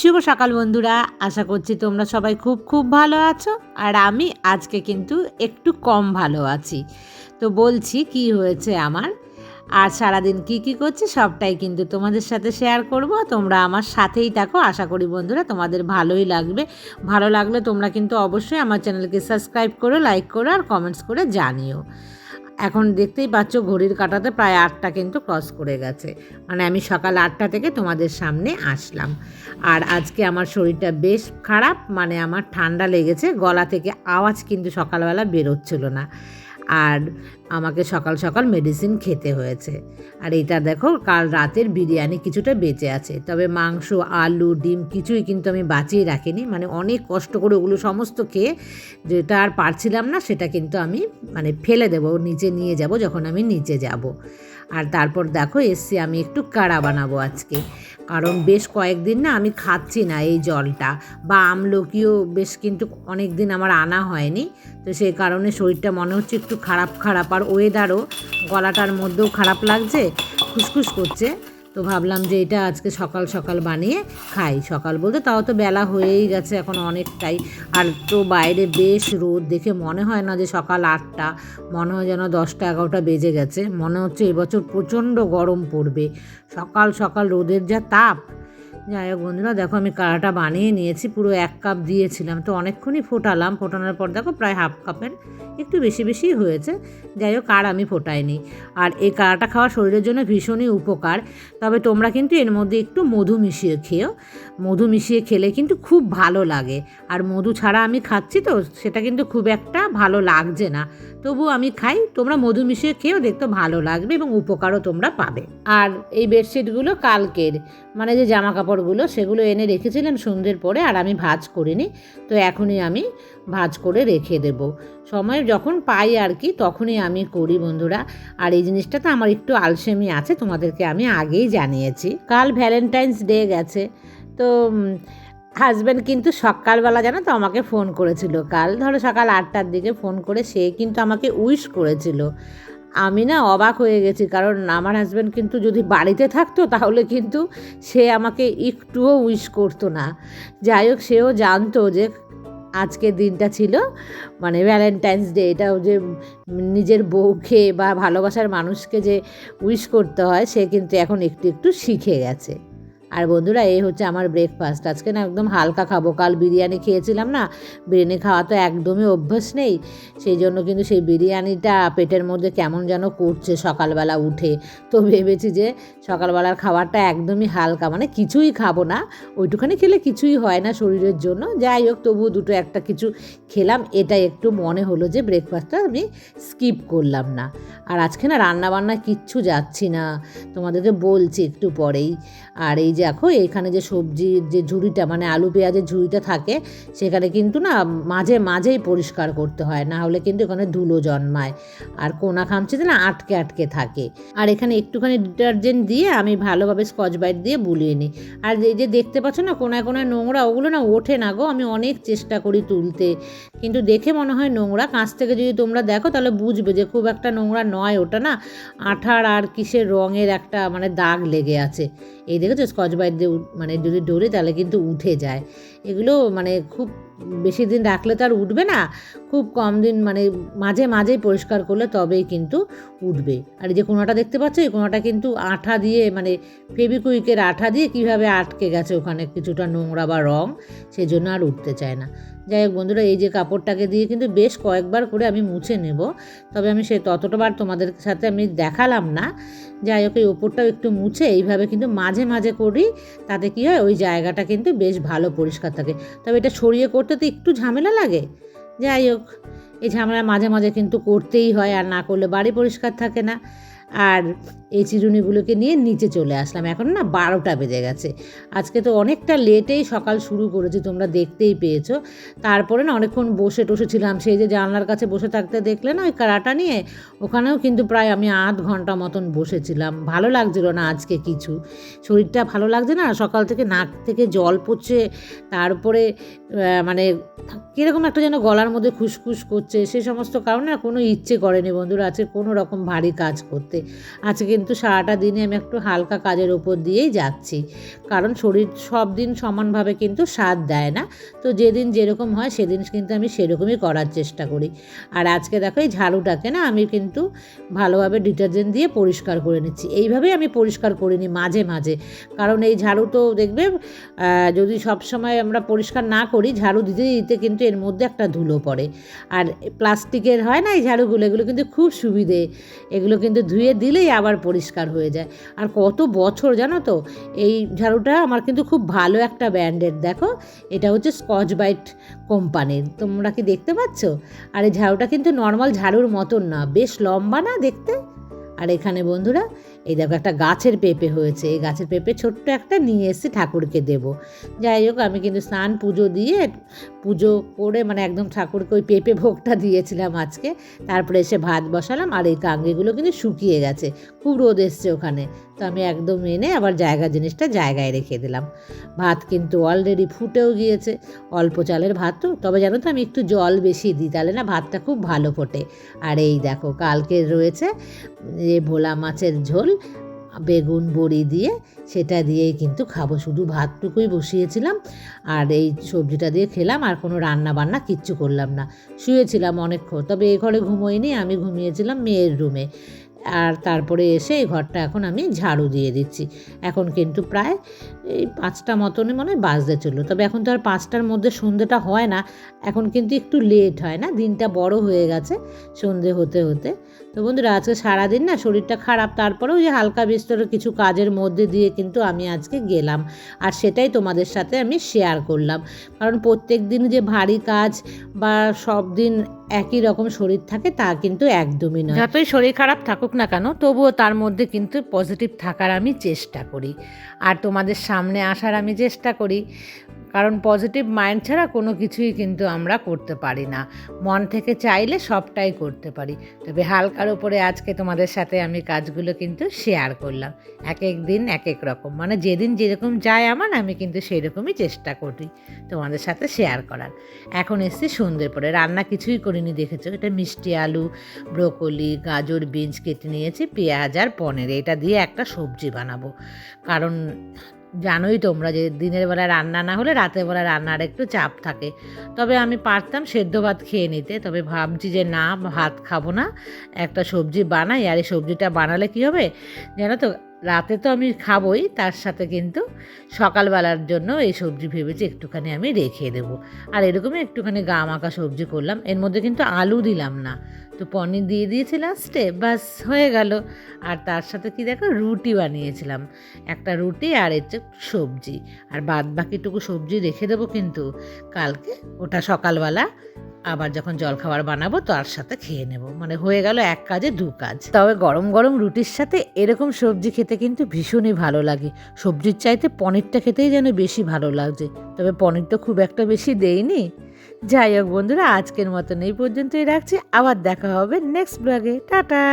শুভ সকাল বন্ধুরা, আশা করছি তোমরা সবাই খুব খুব ভালো আছো আর আমি আজকে কিন্তু একটু কম ভালো আছি। তো বলছি কি হয়েছে আমার? আর সারাদিন কি কি করছি সবটাই কিন্তু তোমাদের সাথে শেয়ার করব। তোমরা আমার সাথেই থাকো, আশা করি বন্ধুরা তোমাদের ভালোই লাগবে। ভালো লাগলে তোমরা কিন্তু অবশ্যই আমার চ্যানেলকে সাবস্ক্রাইব করো লাইক করো আর কমেন্টস করে জানিও। এখন দেখতেই পাচ্ছ ঘড়ির কাটাতে প্রায় আটটা কিন্তু ক্রস করে গেছে। মানে আমি সকাল আটটা থেকে তোমাদের সামনে আসলাম। আর আজকে আমার শরীরটা বেশ খারাপ মানে আমার ঠান্ডা লেগেছে, গলা থেকে আওয়াজ কিন্তু সকালবেলা বেরোচ্ছিল না। আর আমাকে সকাল সকাল মেডিসিন খেতে হয়েছে। আর এটা দেখো, কাল রাতের বিরিয়ানি কিছুটা বেঁচে আছে। তবে মাংস, আলু, ডিম কিছুই কিন্তু আমি বাঁচিয়ে রাখিনি। মানে অনেক কষ্ট করে ওগুলো সমস্ত খেয়ে যেটা আর পারছিলাম না, সেটা কিন্তু আমি মানে ফেলে দেবো, নিচে নিয়ে যাব যখন আমি নিচে যাব। আর তারপর দেখো, এসছি আমি একটু কাড়া বানাবো আজকে। কারণ বেশ কয়েকদিন না আমি খাচ্ছি না এই জলটা। বা আমলকিও বেশ কিন্তু অনেক দিন আমার আনা হয়নি। তো সেই কারণে শরীরটা মনে হচ্ছে একটু খারাপ খারাপ। আর ওয়েদারও গলাটার মধ্যেও খারাপ লাগছে, খুসখুস করছে। তো ভাবলাম যে এটা আজকে সকাল সকাল বানিয়ে খাই। সকাল বলতে তাও তো বেলা হয়েই গেছে এখন অনেকটাই। আর তো বাইরে বেশ রোদ, দেখে মনে হয় না যে সকাল আটটা। মনে হয় যেন দশটা এগারোটা বেজে গেছে। মনে হচ্ছে এবছর প্রচণ্ড গরম পড়বে। সকাল সকাল রোদের যা তাপ যাই হোক বন্ধুরা, দেখো আমি কাড়াটা বানিয়ে নিয়েছি, পুরো এক কাপ দিয়েছিলাম। তো অনেকক্ষণই ফোটালাম, ফোটানোর পর দেখো প্রায় হাফ কাপের একটু বেশি বেশি হয়েছে। যাই হোক আর আমি ফোটাইনি। আর এই কাড়াটা খাওয়া শরীরের জন্য ভীষণই উপকার। তবে তোমরা কিন্তু এর মধ্যে একটু মধু মিশিয়ে খেও। মধু মিশিয়ে খেলে কিন্তু খুব ভালো লাগে। আর মধু ছাড়া আমি খাচ্ছি তো, সেটা কিন্তু খুব একটা ভালো লাগছে না। তবু আমি খাই, তোমরা মধু মিশিয়ে খেয়েও দেখতে ভালো লাগবে এবং উপকারও তোমরা পাবে। আর এই বেডশিটগুলো কালকের। মানে যে জামা কাপড়গুলো সেগুলো এনে রেখেছিলাম সন্ধ্যের পরে আর আমি ভাজ করিনি। তো এখনই আমি ভাজ করে রেখে দেব। সময় যখন পাই আর কি, তখনই আমি করি বন্ধুরা। আর এই জিনিসটা তো আমার একটু আলসেমি আছে, তোমাদেরকে আমি আগেই জানিয়েছি। কাল ভ্যালেন্টাইন্স ডে গেছে, তো হাজব্যান্ড কিন্তু সকালবেলা, জানো তো, আমাকে ফোন করেছিল। কাল ধরো সকাল আটটার দিকে ফোন করে, সে কিন্তু আমাকে উইশ করেছিল। আমি না অবাক হয়ে গেছি, কারণ আমার হাজব্যান্ড কিন্তু যদি বাড়িতে থাকতো তাহলে কিন্তু সে আমাকে একটুও উইশ করতো না। যাই হোক, সেও জানতো যে আজকে দিনটা ছিল মানে ভ্যালেন্টাইন্স ডে এটাও যে নিজের বউকে বা ভালোবাসার মানুষকে যে উইশ করতে হয়, সে কিন্তু এখন একটু একটু শিখে গেছে। আর বন্ধুরা, এই হচ্ছে আমার ব্রেকফাস্ট আজকে না একদম হালকা খাব। কাল বিরিয়ানি খেয়েছিলাম না, বিরিয়ানি খাওয়া তো একদমই অভ্যাস নেই। সেই জন্য কিন্তু সেই বিরিয়ানিটা পেটের মধ্যে কেমন যেন করছে সকালবেলা উঠে। তো ভেবেছি যে সকালবেলার খাবারটা একদমই হালকা মানে কিছুই খাব না। ওইটুখানি খেলে কিছুই হয় না শরীরের জন্য। যাই হোক, তবুও দুটো একটা কিছু খেলাম। এটা একটু মনে হলো যে ব্রেকফাস্টটা আমি স্কিপ করলাম না। আর আজকে না রান্নাবান্না কিচ্ছু যাচ্ছি না। তোমাদেরকে বলছি একটু পরেই। আর এই দেখো, এখানে যে সবজির যে ঝুড়িটা মানে আলু, পেঁয়াজের ঝুড়িটা থাকে, সেখানে কিন্তু না মাঝে মাঝেই পরিষ্কার করতে হয়, না হলে কিন্তু এখানে ধুলো জন্মায়। আর কোনা খামচিতে না আটকে আটকে থাকে। আর এখানে একটুখানি ডিটারজেন্ট দিয়ে আমি ভালোভাবে স্কচ বাইট দিয়ে বুলিয়ে নিই। আর এই যে দেখতে পাচ্ছ না, কোনায় কোনায় নোংরা, ওগুলো না ওঠে না গো, আমি অনেক চেষ্টা করি তুলতে। কিন্তু দেখে মনে হয় নোংরা, কাছ থেকে যদি তোমরা দেখো, তাহলে বুঝবে যে খুব একটা নোংরা নয় ওটা না। আঠার আর কিসের রঙের একটা মানে দাগ লেগে আছে। এই দেখেছ স্কচ বাইট দিয়ে মানে যদি ডোরে তাহলে কিন্তু উঠে যায়। এগুলো মানে খুব বেশি দিন রাখলে তো আর উঠবে না, খুব কম দিন মানে মাঝে মাঝেই পরিষ্কার করলে তবেই কিন্তু উঠবে। আর এই যে কোনোটা দেখতে পাচ্ছ, এই কোনোটা কিন্তু আঠা দিয়ে মানে ফেবিকুইকের আঠা দিয়ে কীভাবে আটকে গেছে ওখানে কিছুটা নোংরা বা রং সেই জন্য আর উঠতে চায় না। যাই হোক বন্ধুরা, এই যে কাপড়টাকে দিয়ে কিন্তু বেশ কয়েকবার করে আমি মুছে নেব, তবে আমি সে ততটাবার তোমাদের সাথে আমি দেখালাম না। যাই হোক, এই ওপরটাও একটু মুছে এইভাবে কিন্তু মাঝে মাঝে করি, তাতে কী হয়, ওই জায়গাটা কিন্তু বেশ ভালো পরিষ্কার থাকে। তবে এটা ছড়িয়ে করতে তো একটু ঝামেলা লাগে? যাই হোক, এই ঝামেলা মাঝে মাঝে কিন্তু করতেই হয়, আর না করলে বাড়ি পরিষ্কার থাকে না। আর এই চিরুনিগুলোকে নিয়ে নিচে চলে আসলাম। এখন না বারোটা বেজে গেছে। আজকে তো অনেকটা লেটেই সকাল শুরু করেছি, তোমরা দেখতেই পেয়েছ। তারপরে না অনেকক্ষণ বসে টসেছিলাম সেই যে জানলার কাছে বসে থাকতে দেখলে না ওই কারাটা নিয়ে ওখানেও কিন্তু প্রায় আমি আধ ঘণ্টা মতন বসেছিলাম। ভালো লাগছিল না আজকে কিছু। শরীরটা ভালো লাগছে না? সকাল থেকে নাক থেকে জল পড়ছে, তারপরে মানে কীরকম একটা যেন গলার মধ্যে খুসখুস করছে। সে সমস্ত কারণে কোনো ইচ্ছে করেনি বন্ধুরা আজকে কোনো রকম ভারী কাজ করতে। আজকে কিন্তু সারাটা দিনে আমি একটু হালকা কাজের ওপর দিয়েই যাচ্ছি। কারণ শরীর সব দিন সমানভাবে কিন্তু স্বাদ দেয় না। তো যেদিন যেরকম হয় সেদিন কিন্তু আমি সেরকমই করার চেষ্টা করি। আর আজকে দেখো এই ঝাড়ুটাকে না আমি কিন্তু ভালোভাবে ডিটারজেন্ট দিয়ে পরিষ্কার করে নিচ্ছি। এইভাবেই আমি পরিষ্কার করে নিই মাঝে মাঝে। কারণ এই ঝাড়ু তো দেখবে যদি সব সময় আমরা পরিষ্কার না করি, ঝাড়ু দিতে দিতে কিন্তু এর মধ্যে একটা ধুলো পড়ে। আর প্লাস্টিকের হয় না এই ঝাড়ুগুলো, এগুলো কিন্তু খুব সুবিধে। এগুলো কিন্তু ধুয়ে দিলেই আবার পরিষ্কার হয়ে যায়। আর কত বছর জানো তো, এই ঝাড়ুটা আমার কিন্তু খুব ভালো একটা ব্র্যান্ডের, দেখো। এটা হচ্ছে স্কচ বাইট কোম্পানির, তোমরা কি দেখতে পাচ্ছ? আর এই ঝাড়ুটা কিন্তু নর্মাল ঝাড়ুর মতন না, বেশ লম্বা না দেখতে। আর এখানে বন্ধুরা এই দেখো, একটা গাছের পেঁপে হয়েছে। এই গাছের পেঁপে ছোট্ট একটা নিয়ে এসে ঠাকুরকে দেব। যাই হোক, আমি কিন্তু স্নান পুজো দিয়ে পুজো করে মানে একদম ঠাকুরকে ওই পেঁপে ভোগটা দিয়েছিলাম আজকে। তারপরে এসে ভাত বসালাম আর এই কাঙ্গিগুলো কিন্তু শুকিয়ে গেছে। খুব রোদ এসছে ওখানে। তো আমি একদম এনে আবার জায়গা জিনিসটা জায়গায় রেখে দিলাম। ভাত কিন্তু অলরেডি ফুটেও গিয়েছে। অল্প চালের ভাত তো। তবে জানো তো, আমি একটু জল বেশি দিই, তাহলে না ভাতটা খুব ভালো ফোটে। আর এই দেখো, কালকে রয়েছে যে ভোলা মাছের ঝোল। বেগুন বড়ি দিয়ে সেটা দিয়েই কিন্তু খাব। শুধু ভাতটুকুই বসিয়েছিলাম আর এই সবজিটা দিয়ে খেলাম আর কোনো রান্না বান্না কিচ্ছু করলাম না। শুয়েছিলাম অনেকক্ষণ, তবে এই ঘরে ঘুমোইনি আমি ঘুমিয়েছিলাম মেয়ের রুমে। আর তারপরে এসে এই ঘরটা এখন আমি ঝাড়ু দিয়ে দিচ্ছি। এখন কিন্তু প্রায় এই পাঁচটা মতনই মনে হয় বাজতে চলল, তবে এখন তো আর পাঁচটার মধ্যে সন্ধেটা হয় না। এখন কিন্তু একটু লেট হয় না, দিনটা বড় হয়ে গেছে সন্ধে হতে হতে। তো বন্ধুরা, আজকে সারাদিন না শরীরটা খারাপ, তারপরেও যে হালকা বিস্তর কিছু কাজের মধ্যে দিয়ে কিন্তু আমি আজকে গেলাম। আর সেটাই তোমাদের সাথে আমি শেয়ার করলাম। কারণ প্রত্যেক দিন যে ভারী কাজ বা সব দিন একই রকম শরীর থাকে, তা কিন্তু একদমই নয়। যতই শরীর খারাপ থাকুক না কেন, তবুও তার মধ্যে কিন্তু পজিটিভ থাকার আমি চেষ্টা করি। আর তোমাদের সামনে আসার আমি চেষ্টা করি। কারণ পজিটিভ মাইন্ড ছাড়া কোনো কিছুই কিন্তু আমরা করতে পারি না। মন থেকে চাইলে সবটাই করতে পারি। তবে হালকার ওপরে আজকে তোমাদের সাথে আমি কাজগুলো কিন্তু শেয়ার করলাম। এক এক দিন, এক এক রকম। মানে যেদিন যেরকম যায় আমার, আমি কিন্তু সেই রকমই চেষ্টা করি তোমাদের সাথে শেয়ার করার। এখন এসছি সন্ধ্যের পরে। রান্না কিছুই করিনি, দেখেছ? এটা মিষ্টি আলু, ব্রোকলি, গাজর, বিনস কেটে নিয়েছি, পেঁয়াজ আর পনির। এটা দিয়ে একটা সবজি বানাবো। কারণ জানোই তোমরা যে দিনের বেলা রান্না না হলে রাতের বেলা রান্নার একটু চাপ থাকে। তবে আমি পারতাম সেদ্ধ ভাত খেয়ে নিতে, তবে ভাবছি যে না, ভাত খাব না, একটা সবজি বানাই, আর এই সবজিটা বানালে কী হবে? জানো তো, রাতে তো আমি খাবই, তার সাথে কিন্তু সকালবেলার জন্য এই সবজি ভেবেছি একটুখানি আমি রেখে দেবো। আর এরকমই একটুখানি গা মাখা সবজি করলাম, এর মধ্যে কিন্তু আলু দিলাম না। তো পনির দিয়ে দিয়েছি লাস্টে বাস হয়ে গেল। আর তার সাথে কি দেখো, রুটি বানিয়েছিলাম। একটা রুটি আর হচ্ছে সবজি। আর বাদ বাকিটুকু সবজি রেখে দেবো কিন্তু। কালকে ওটা সকালবেলা আবার যখন জলখাবার বানাবো, তার সাথে খেয়ে নেব। মানে হয়ে গেল এক কাজে দু কাজ। তবে গরম গরম রুটির সাথে এরকম সবজি খেতে কিন্তু ভীষণই ভালো লাগে। সবজির চাইতে পনিরটা খেতেই যেন বেশি ভালো লাগছে তবে পনির তো খুব একটা বেশি দেইনি। যাই হোক বন্ধুরা আজকের মতন এই পর্যন্তই রাখছি। আবার দেখা হবে নেক্সট ব্লগে টাটা!